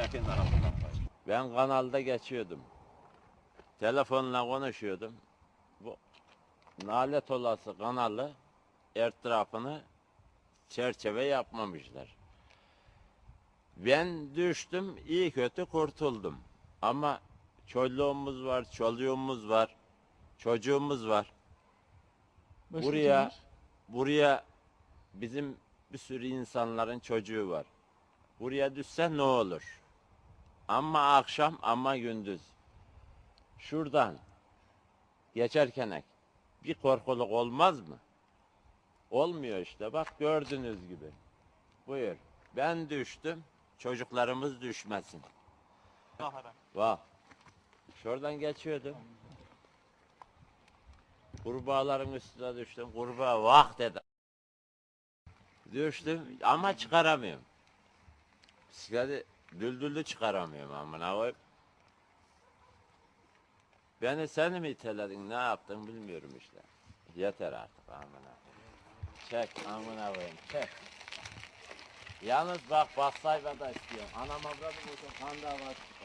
Lakin tarafından. Ben kanalda geçiyordum. Telefonla konuşuyordum. Bu nalet olası kanalı etrafını çerçeve yapmamışlar. Ben düştüm, iyi kötü kurtuldum. Ama çoluğumuz var, çoluğumuz var, çocuğumuz var. Başka Buraya- var? Buraya bizim bir sürü insanların çocuğu var. Buraya düşse ne olur? Ama akşam ama gündüz. Şuradan geçerken bir korkuluk olmaz mı? Olmuyor işte bak gördüğünüz gibi. Buyur. Ben düştüm. Çocuklarımız düşmesin. Bak. Şuradan geçiyordum. Kurbağaların üstüne düştüm. Kurbağa vah dedi. Düştüm ama çıkaramıyorum. Bisikleti düldüllü çıkaramıyorum amına koyayım. Beni sen mi iteledin ne yaptın bilmiyorum işte. Yeter artık amına. Çek amına koyayım çek. Yalnız bak bassayba da istiyorum. Anam avradım olsun kan davası çıkar.